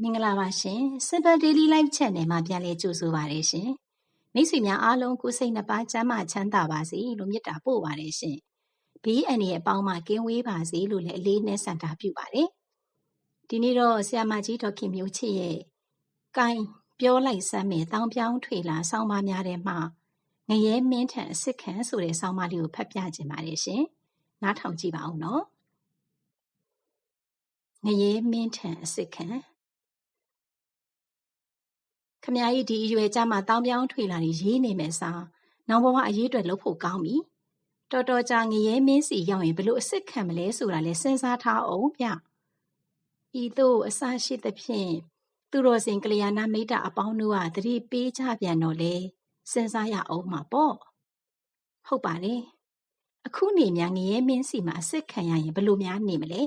မင်္ဂလာပါရှင် Simple Daily Life Channel မှာပြန်လည်ကြိုဆိုပါရရှင်မိတ်ဆွေများအားလုံးကိုယ်စိတ်နှပါကျန်းမာချမ်းသာပါစေလို့မေတ္တာပို့ပါတယ်ရှင်ဘေးအန္တရာယ်အပေါင်းမှကင်းဝေးပါစေလို့လည်းအလေးနဲ့ဆန္ဒပြုပါတယ်ဒီနေ့တော့ဆရာမကြီးဒေါက်ခင်မျိုးချစ်ရဲ့ကိုင်းပြောလိုက်စမ်းမယ်တောင်းပြောင်းထွေလာဆောင်းပါးများထဲမှာငရဲမင်းထန်အစ်စ်ခံဆိုတဲ့ဆောင်းပါးလေးကိုဖတ်ပြခြင်းပါတယ်ရှင်နားထောင်ကြည့်ပါဦးနော်ငရဲမင်းထန်အစ်စ်ခံ ခမကြီးဒီအရွယ်ကြမှာတောင်းပြောင်းထွေလာနေရေးနေမယ်စားနောင်ဘဝအရေးအတွက်လုပ်ဖို့ကောင်းပြီတော်တော်ကြာငရဲမင်းစီရောက်ရင်ဘလို့အစ်စ်ခံမလဲဆိုတာလဲစဉ်းစားထားအောင်ဗျဤသို့အစရှိသဖြင့်သူတော်စင်ကလျာဏမိတ်တာအပေါင်းတို့ကတတိပေးကြပြန်တော့လေစဉ်းစားရအောင်မှာပေါ့ဟုတ်ပါတယ်အခုနေများငရဲမင်းစီမှာအစ်စ်ခံရရင်ဘလို့များနေမလဲ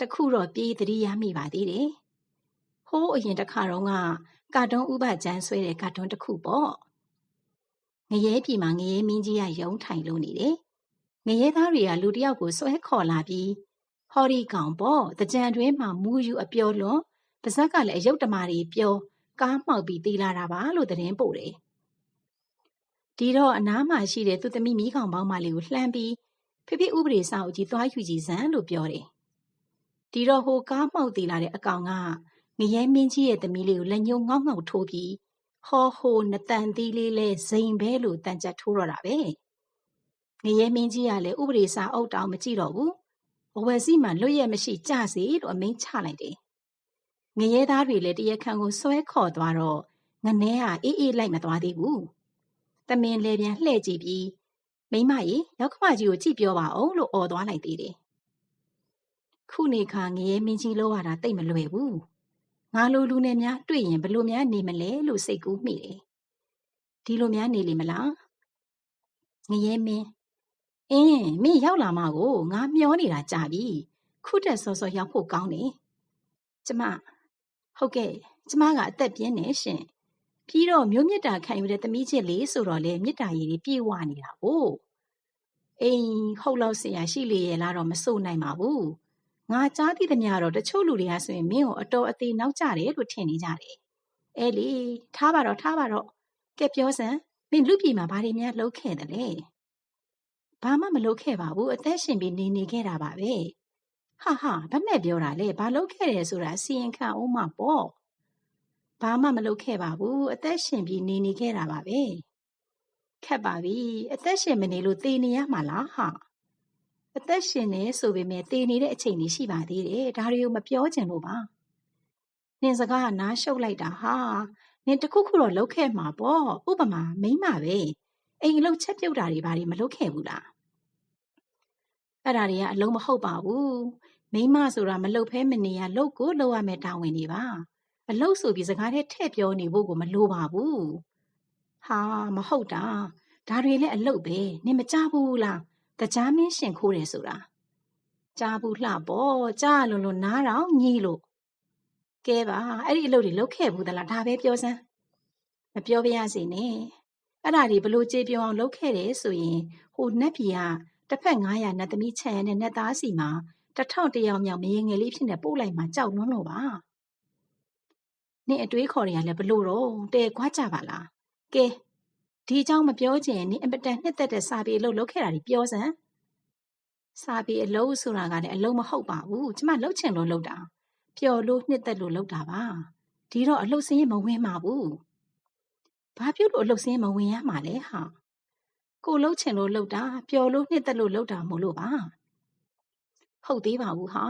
တခုတော့ပြေးတတိရမိပါသေးတယ်ဟိုးအရင်တစ်ခါတော့က ကာတွန်းဥပကျန်းဆွဲတဲ့ကာတွန်းတစ်ခုပေါ့ငရဲပြည်မှာငရဲမင်းကြီးကရုံးထိုင်လို့နေတယ်ငရဲသားတွေကလူတယောက်ကိုဆွဲခေါ်လာပြီးဟော်ဒီကောင်ပေါ့တကြံတွင်းမှာမူယူအပျော်လွန်ပါဇက်ကလည်းအယုတ်တမာတွေပျော်ကားမှောက်ပြီးတီးလာတာပါလို့သတင်းပို့တယ်ဒီတော့အနားမှာရှိတဲ့သူသမီးမိကောင်ပေါင်းမလေးကိုလှမ်းပြီးဖိဖိဥပဒေစာအုပ်ကြီးသွားယူကြည့်စမ်းလို့ပြောတယ်ဒီတော့ဟိုကားမှောက်တီးလာတဲ့အကောင်က ငရဲမင်းကြီးရဲ့သမီးလေးကိုလက်ညှိုးငေါက်ငေါက်ထိုးပြီးဟောဟိုနတန်သီးလေးလဲဇိမ်ပဲလို့တန်ကြထိုးတော့တာပဲငရဲမင်းကြီးကလည်းဥပဒေစာအုပ်တောင်မကြည့်တော့ဘူးဘဝစီမှာလွတ်ရမရှိကြစေလို့အမိန့်ချလိုက်တယ်ငရဲသားတွေလည်းတရခန်ကိုဆွဲခေါ်သွားတော့ငနဲဟာအေးအေးလိုက်မသွားသေးဘူးတမင်လေပြန်လှဲ့ကြည့်ပြီးမိမကြီးရောက်ခမကြီးကိုကြည့်ပြောပါအောင်လို့អော်သွားလိုက်သေးတယ်ခုနေခါငရဲမင်းကြီးလောရတာတိတ်မလွယ်ဘူး ငါလိုလူနဲ့များတွေ့ရင်ဘလို့များနေမလဲလို့စိတ်ကူးမိတယ်။ဒီလိုများနေလိမ့်မလား။ငရဲမင်းအင်းမင်းရောက်လာမှကိုငါမျောနေတာကြာပြီ။ခုတက်စောစောရောက်ဖို့ကောင်းတယ်။ကျမဟုတ်ကဲ့ကျမကအသက်ပြင်းနေရှင်။ပြီးတော့မျိုးမြတ်တာခံယူတဲ့သမီးချစ်လေးဆိုတော့လေမြတ်တာရည်တွေပြေဝနေတာကို။အိမ်ဟုတ်လို့ဆရာရှိလေရဲ့လားတော့မစိုးနိုင်ပါဘူး။ ငါကြားသိသမျှတော့တချို့လူတွေကဆိုရင်မင်းကိုအတော်အသေးနောက်ကျတယ်လို့ထင်နေကြတယ်။အဲလေထားပါတော့ထားပါတော့ကဲပြောစမ်းမင်းလူပြည်မှာဘာတွေများလုပ်ခဲ့တယ်လဲ။ဘာမှမလုပ်ခဲ့ပါဘူးအသက်ရှင်ပြီးနေနေခဲ့တာပါပဲ။ဟာဟာဗမဲ့ပြောတာလေဘာလုပ်ခဲ့တယ်ဆိုတာစီရင်ခံအောင်မပေါ့။ဘာမှမလုပ်ခဲ့ပါဘူးအသက်ရှင်ပြီးနေနေခဲ့တာပါပဲ။ခက်ပါပြီအသက်ရှင်မနေလို့သေနေရမှာလားဟာ။ အသက်ရှင်နေဆိုပေမဲ့သေနေတဲ့အချိန်တွေရှိပါသေးတယ်ဒါတွေကိုမပြောချင်လို့ပါနင်စကားကနားရှုပ်လိုက်တာဟာနင်တခုခုတော့လုပ်ခဲ့မှာပေါ့ဥပမာမိမပဲအိမ်အလုပ်ချက်ပြုတ်တာတွေဘာတွေမလုပ်ခဲ့ဘူးလားအဲ့ဒါတွေကအလုံးမဟုတ်ပါဘူးမိမဆိုတာမလုပ်ဖဲမနေရလုပ်ကိုလုပ်ရမယ်တာဝန်တွေပါအလုပ်ဆိုပြီးစကားထဲထည့်ပြောနေဖို့ကိုမလိုပါဘူးဟာမဟုတ်တာဒါတွေလည်းအလုပ်ပဲနင်မကြဘူးလား တကြားမင်းရှင်ခိုးတယ်ဆိုတာကြားဘူးလှပေါ့ကြားလွန်လွန်နားတော့ညီးလို့ကဲပါအဲ့ဒီအလုပ်တွေလုပ်ခဲ့ဘူးသလားဒါပဲပြောစမ်းမပြောပြရစီနဲ့အဲ့ဒါဒီဘလို့ကြေပြောအောင်လုပ်ခဲ့တယ်ဆိုရင်ဟိုနက်ပြည်ကတစ်ဖက်900နတ်သမီးချန်နဲ့နတ်သားစီမှာတထောင်တယောက်မြောက်မရင်ငယ်လေးဖြစ်နေပို့လိုက်မှကြောက်လွန်းလို့ပါနင့်အတွေးခေါ်တွေကလည်းဘလို့တော့တဲခွားကြပါလားကဲ ဒီအကြောင်းမပြောချင်နင်အင်ပတန်နှစ်သက်တဲ့စာပေအလုပ်လုပ်ခဲ့တာတွေပြောစမ်းစာပေအလုပ်ဆိုတာကလည်းအလုပ်မဟုတ်ပါဘူးကျမလုပ်ချင်လို့လုပ်တာပျော်လို့နှစ်သက်လို့လုပ်တာပါဒီတော့အလုပ်စင်းရင်မဝင်ပါဘူးဘာဖြစ်လို့အလုပ်စင်းမဝင်ရမှာလဲဟာကိုလှုပ်ချင်လို့လှုပ်တာပျော်လို့နှစ်သက်လို့လှုပ်တာမို့လို့ပါဟုတ်သေးပါဘူးဟာ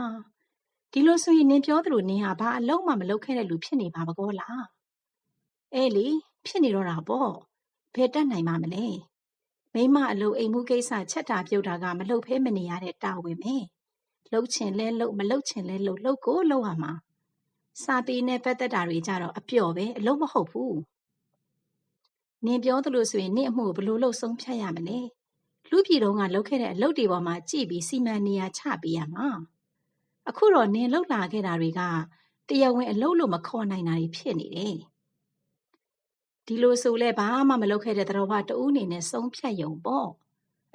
ဒီလိုဆိုရင်နင်ပြောသလိုနင်ဟာဘာအလုံးမှမလုပ်ခဲ့တဲ့လူဖြစ်နေပါမကောလားအဲလေဖြစ်နေတော့တာပေါ့ ဘယ်တတ်နိုင်ပါမလဲမိမအလုပ်အိမ်မှုကိစ္စချက်တာပြုတ်တာကမလုပ်ဖဲမနေရတဲ့တာဝန်ပဲလှုပ်ချင်လဲလှုပ်မလှုပ်ချင်လဲလှုပ်လှုပ်ကိုလှုပ်ရမှာစာပေနဲ့ပတ်သက်တာတွေကြတော့အပျော်ပဲအလုံးမဟုတ်ဘူးနင်ပြောသလိုဆိုရင်နင့်အမှုဘလို့လှုပ်ဆုံးဖြတ်ရမလဲလူပြည်တော်ကလှုပ်ခဲ့တဲ့အလုပ်တွေပေါ်မှာကြည့်ပြီးစီမံနေရချပေးရမှာအခုတော့နင်လှုပ်လာခဲ့တာတွေကတရားဝင်အလုပ်လို့မခေါ်နိုင်တာတွေဖြစ်နေတယ် ဒီလိုဆိုလဲဘာမှမလုပ်ခဲ့တဲ့သတော်ဘတူးအနေနဲ့ဆုံးဖြတ်ယုံပေါ့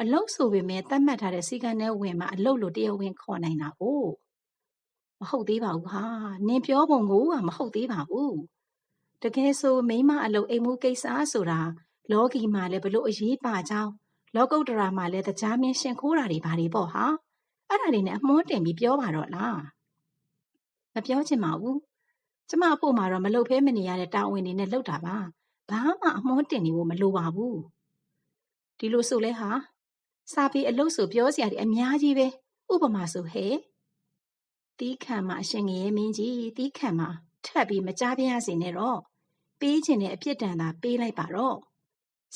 အလုတ်ဆိုပေမဲ့တတ်မှတ်ထားတဲ့စီကံနဲ့ဝင်မှာအလုတ်လို့တရားဝင်ခေါ်နိုင်တာ哦မဟုတ်သေးပါဘူးဟာနင်ပြောပုံကိုကမဟုတ်သေးပါဘူးတကယ်ဆိုမိမအလုပ်အိမ်မှုကိစ္စဆိုတာလောကီမှာလည်းဘလို့အရေးပါကြောင်းလောကုတ္တရာမှာလည်းတရားမင်းရှင်ခိုးတာတွေဘာတွေပေါ့ဟာအဲ့ဒါတွေနဲ့အမွှန်းတင်ပြီးပြောပါတော့လားမပြောချင်ပါဘူးကျမအဖို့မှာတော့မလုပ်ဖဲမနေရတဲ့တာဝန်တွေနဲ့လုပ်တာပါ ဘာမှအမွှန်းတင်နေဖို့မလိုပါဘူးဒီလိုဆိုလဲဟာစာပေအလုပ်ဆိုပြောစရာတွေအများကြီးပဲဥပမာဆိုဟဲ့တီးခံမှာအရှင်ငရဲမင်းကြီးတီးခံမှာထပ်ပြီးမကြားပြရစေနဲ့တော့ပေးခြင်းနဲ့အပြစ်ဒဏ်သာပေးလိုက်ပါတော့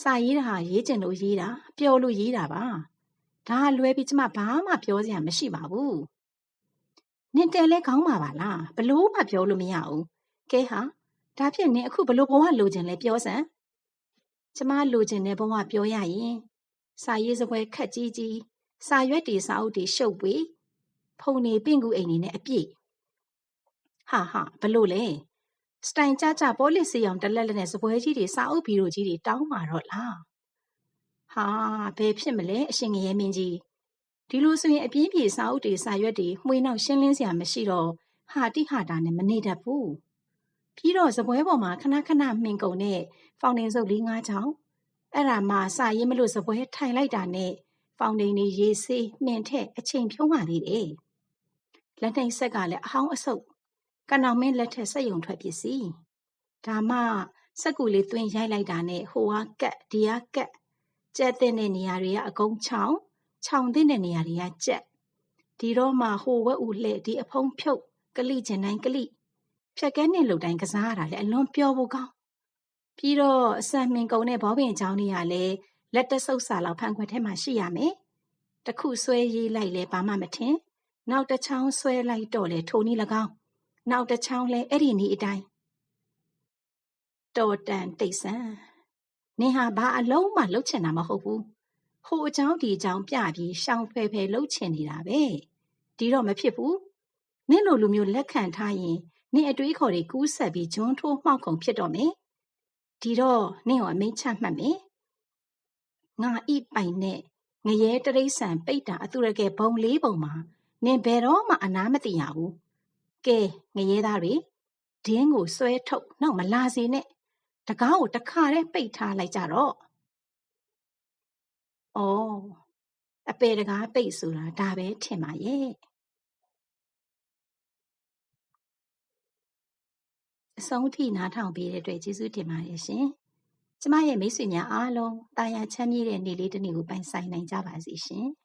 စာရေးတာဟာရေးကျင်လို့ရေးတာပျော်လို့ရေးတာပါဒါလွဲပြီးကျမဘာမှပြောစရာမရှိပါဘူးနင်တယ်လဲခေါင်းပါပါလားဘလို့မှပြောလို့မရဘူးကဲဟာ ဒါဖြင့်နင်အခုဘလို့ဘဝလိုချင်လဲပြောစမ်းကျမလိုချင်တဲ့ဘဝပြောရရင်စာရေးစပွဲခက်ကြီးကြီးစာရွက်တွေစာအုပ်တွေရှုပ်ပွေဖုန်နေပင့်ကူအိမ်နေနဲ့အပြည့်ဟာဟာဘလို့လဲစတိုင်ကြကြပေါ်လစ်စီအောင်တလက်လက်နဲ့စပွဲကြီးတွေစာအုပ်ဘီရိုကြီးတွေတောင်းมาတော့လားဟာဘယ်ဖြစ်မလဲအရှင်ငရဲမင်းကြီးဒီလိုဆိုရင်အပြင်းပြေစာအုပ်တွေစာရွက်တွေမှွေနောက်ရှင်းလင်းစရာမရှိတော့ဟာတိဟာတာနဲ့မနေတတ်ဘူး ပြီးတော့စပွဲပေါ်မှာခဏခဏမှင်ကုန်တဲ့ဖောင်ဒင်စုပ်လေးငါးချောင်းအဲ့ဒါမှစာရေးမလို့စပွဲထိုင်လိုက်တာနဲ့ဖောင်ဒင်တွေရေးဆေးမှင်ထက်အချိန်ဖြုံးပါသေးတယ်လက်နှိပ်ဆက်ကလည်းအဟောင်းအဆုပ်ကနောင်မင်းလက်ထက်စက်ယုံထွက်ပစ္စည်းဒါမှစက်ကူလေးသွင်းရိုက်လိုက်တာနဲ့ဟိုကကက်ဒီကကက်ကျက်တဲ့နေရာတွေကအကုန်းချောင်းခြောင်တဲ့နေရာတွေကကျက်ဒီတော့မှဟိုဝက်ဦးလှဲ့ဒီအဖုံးဖြုတ်ကလိကျင်တိုင်းကလိ ဖြက်ကဲနဲ့လှုပ်တိုင်းကစားရတာလေအလွန်ပျော်ဖို့ကောင်းပြီးတော့အဆန်မင်ကုံတဲ့ဘောပင်အကြောင်းတွေကလည်းလက်တဆုပ်စာလောက်ဖန်ခွက်ထဲမှာရှိရမယ်တခုဆွဲရေးလိုက်လဲဘာမှမထင်နောက်တစ်ချောင်းဆွဲလိုက်တော့လေထိုနည်း၎င်းနောက်တစ်ချောင်းလဲအဲ့ဒီနည်းအတိုင်းတော်တန်တိတ်ဆန်နင်ဟာဘာအလုံးမှလှုပ်ချင်တာမဟုတ်ဘူးဟိုအကြောင်းဒီအကြောင်းပြပြီးရှောင်ဖယ်ဖယ်လှုပ်ချင်နေတာပဲဒီတော့မဖြစ်ဘူးနင့်လိုလူမျိုးလက်ခံထားရင် နင့်အတွေးခေါ်တွေကူးဆက်ပြီးဂျွန်းထိုးမှောက်ကုန်ဖြစ်တော့မယ်ဒီတော့နင့်ကိုအမိန့်ချမှတ်မယ်ငါဤပိုင်နဲ့ငရဲတရိษံပိတ်တာအသူရကဲဘုံလေးပုံမှာနင်ဘယ်တော့မှအနာမသိရဘူးကဲငရဲသားတွေဒင်းကိုဆွဲထုတ်နောက်မလာစေနဲ့တကားကိုတခါတည်းပိတ်ထားလိုက်ကြတော့။အော်အပေတကားပိတ်ဆိုတာဒါပဲထင်ပါရဲ့။ အဆုံးထိနားထောင်ပေးတဲ့အတွက်ကျေးဇူးတင်ပါတယ်ရှင်။ကျမရဲ့မိတ်ဆွေများအားလုံးတာယာချမ်းမြေ့တဲ့နေ့လေးတစ်နေ့ကိုပိုင်ဆိုင်နိုင်ကြပါစေရှင်။